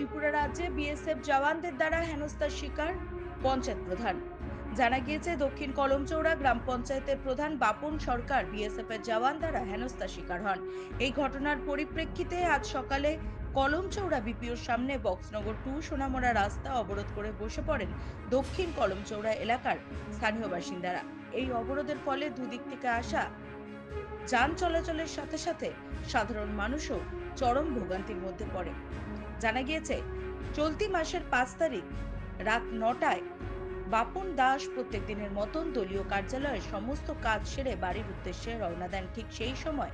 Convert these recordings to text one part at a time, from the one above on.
ত্রিপুরা রাজ্যে বিএসএফ জওয়ানদের দ্বারা হেনস্থার শিকার পঞ্চায়েত প্রধান। জানা গিয়েছে, দক্ষিণ কলমচৌড়া গ্রাম পঞ্চায়েতের প্রধান বাপন সরকার বিএসএফ এর জওয়ান দ্বারা হেনস্থার শিকার হন। এই ঘটনার পরিপ্রেক্ষিতে আজ সকালে কলমচৌড়া বিপিওর সামনে বক্সনগর টু সোনামরা রাস্তা অবরোধ করে বসে পড়েন দক্ষিণ কলমচৌড়া এলাকার স্থানীয় বাসিন্দারা। এই অবরোধের ফলে দুদিক থেকে আসা যান চলাচলের সাথে সাথে সাধারণ মানুষও চরম ভোগান্তির মধ্যে পড়ে। জানা গিয়েছে, চলতি মাসের পাঁচ তারিখ রাত নটায় বাপন দাস প্রত্যেক দিনের মতন দলীয় কার্যালয়ের সমস্ত কাজ সেরে বাড়ির উদ্দেশ্যে রওনা দেন। ঠিক সেই সময়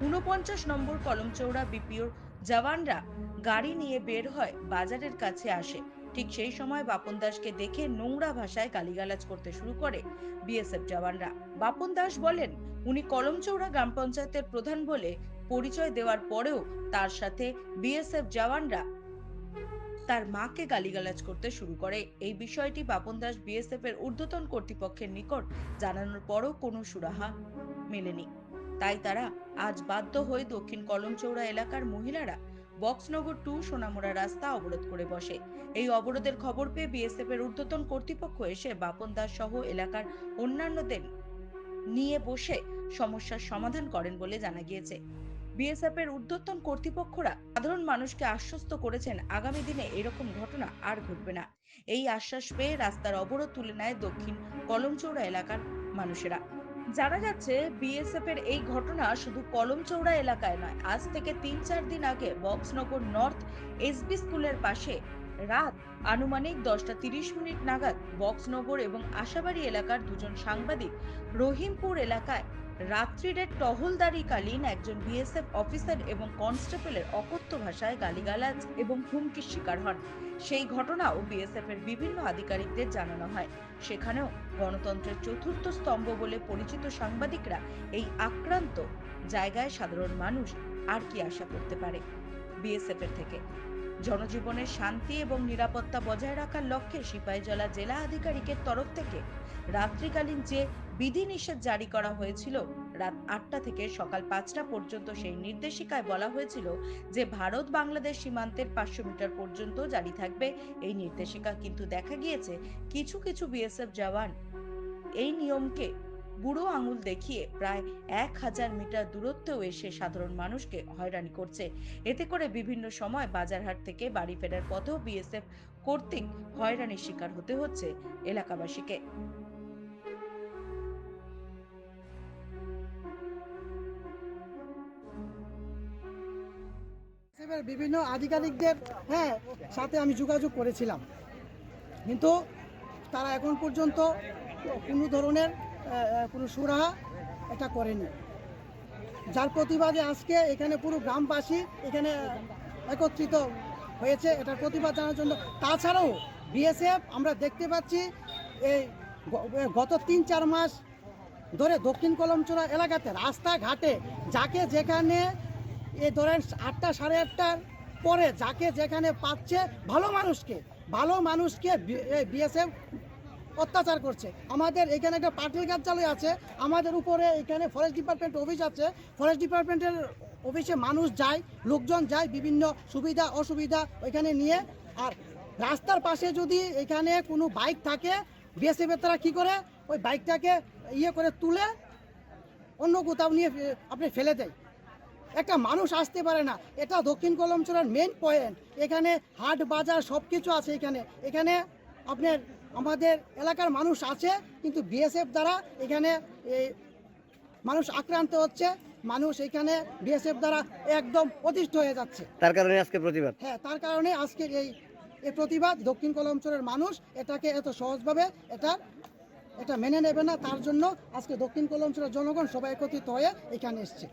উনপঞ্চাশ নম্বর কলমচৌড়া বিপিওর জওয়ানরা গাড়ি নিয়ে বের হয় বাজারের কাছে আসে। ঠিক সেই সময় বাপন দাসকে দেখে নোংরা ভাষায় গালিগালাজ করতে শুরু করে বিএসএফ জওয়ানরা। বাপন দাস বলেন, উনি কলমচৌড়া গ্রাম পঞ্চায়েতের প্রধান বলে পরিচয় দেওয়ার পরেও তার সাথে বিএসএফ জওয়ানরা তার মাকে গালিগালাজ করতে শুরু করে। এই বিষয়টি বাপন দাস বিএসএফ এর ঊর্ধ্বতন কর্তৃপক্ষের নিকট জানানোর পরও কোনো সুরাহা মেলেনি। তাই তারা আজ বাধ্য হয়ে দক্ষিণ কলমচৌড়া এলাকার মহিলারা বক্সনগর টু সোনামুড়া রাস্তা অবরোধ করে বসে। এই অবরোধের খবর পেয়ে বিএসএফ এর ঊর্ধ্বতন কর্তৃপক্ষ এসে বাপন দাস সহ এলাকার অন্যান্যদের নিয়ে বসে সমস্যার সমাধান করেন বলে জানা গিয়েছে। বিএসএফ এর ঊর্ধ্বতন কর্তৃপক্ষরা সাধারণ মানুষকে আশ্বস্ত করেছেন আগামী দিনে এরকম ঘটনা আর ঘটবে না। এই আশ্বাস পেয়ে রাস্তার অবরোধ তুলে নেয় দক্ষিণ কলমচৌড়া এলাকার মানুষেরা। জানা যাচ্ছে, বিএসএফ এর এই ঘটনা শুধু কলমচৌড়া এলাকায় নয়, আজ থেকে তিন চার দিন আগে বক্সনগর নর্থ এসবি স্কুলের পাশে রাত আনুমানিক দশটা তিরিশ মিনিট নাগাদ বক্সনগর এবং আশাবাড়ি এলাকার দুজন সাংবাদিক রহিমপুর এলাকায় রাত্রিরের টহলদারিকালীন একজন বিএসএফ অফিসার এবং কনস্টেবলের অকথ্য ভাষায় গালিগালাজ এবং হুমকির শিকার হন। সেই ঘটনাও বিএসএফ এর বিভিন্ন আধিকারিকদের জানানো হয়। সেখানেও গণতন্ত্রের চতুর্থ স্তম্ভ বলে পরিচিত সাংবাদিকরা এই আক্রান্ত জায়গায় সাধারণ মানুষ আর কি আশা করতে পারে। বিএসএফ এর থেকে জনজীবনের শান্তি এবং নিরাপত্তা বজায় রাখার লক্ষ্যে সিপাহীজলা জেলা আধিকারিকের তরফ থেকে রাত্রিকালীন যে বিধিনিষেধ জারি করা হয়েছিল, রাত আটটা থেকে সকাল পাঁচটা পর্যন্ত সেই নির্দেশিকায় বলা হয়েছিল যে ভারত বাংলাদেশ সীমান্তের পাঁচশো মিটার পর্যন্ত জারি থাকবে। এই নির্দেশিকা কিন্তু দেখা গিয়েছে কিছু কিছু বিএসএফ জওয়ান এই নিয়মকে বুড়ো আঙুল দেখিয়ে প্রায় এক হাজার মিটার দূরত্বেও এসে সাধারণ মানুষকে হয়রানি করছে। এতে করে বিভিন্ন সময় বাজারহাট থেকে বাড়ি ফেরার পথেও বিএসএফ কর্তৃক হয়রানির শিকার হতে হচ্ছে এলাকাবাসীকে। বিভিন্ন আধিকারিকদের হ্যাঁ সাথে আমি যোগাযোগ করেছিলাম। কিন্তু তারা এখন পর্যন্ত কোনো ধরনের কোনো সুরাহা এটা করেনি। যার প্রতিবাদে আজকে এখানে পুরো গ্রামবাসী এখানে একত্রিত হয়েছে, এটার প্রতিবাদ জানার জন্য। তাছাড়াও বিএসএফ আমরা দেখতে পাচ্ছি এই গত তিন চার মাস ধরে দক্ষিণ কলমচোরা এলাকাতে রাস্তাঘাটে যাকে যেখানে এ ধরেন আটটা সাড়ে আটটার পরে যাকে যেখানে পাচ্ছে, ভালো মানুষকে ভালো মানুষকে বিএসএফ অত্যাচার করছে। আমাদের এখানে একটা পার্টির কার্যালয় আছে, আমাদের উপরে এখানে ফরেস্ট ডিপার্টমেন্ট অফিস আছে। ফরেস্ট ডিপার্টমেন্টের অফিসে মানুষ যায়, লোকজন যায়, বিভিন্ন সুবিধা, অসুবিধা ওইখানে নিয়ে। আর রাস্তার পাশে যদি এখানে কোনো বাইক থাকে বিএসএফ তারা কী করে? ওই বাইকটাকে ইয়ে করে তুলে অন্য কোথাও নিয়ে আপনি ফেলে দেয়। একটা মানুষ আসতে পারে না। এটা দক্ষিণ কলমচুরার মেন পয়েন্ট এখানে হাট, বাজার সব কিছু আছে এখানে। এখানে আপনার আমাদের এলাকার মানুষ আছে কিন্তু বিএসএফ দ্বারা এখানে এই মানুষ আক্রান্ত হচ্ছে মানুষ এখানে বিএসএফ দ্বারা একদম অতিষ্ঠ হয়ে যাচ্ছে। তার কারণে আজকে প্রতিবাদ? হ্যাঁ তার কারণে আজকে এই এই প্রতিবাদ দক্ষিণ কলমচরের মানুষ এটাকে এত সহজভাবে এটা এটা মেনে নেবে না তার জন্য আজকে দক্ষিণ কলমচরের জনগণ সবাই একত্রিত হয়ে এখানে এসছে।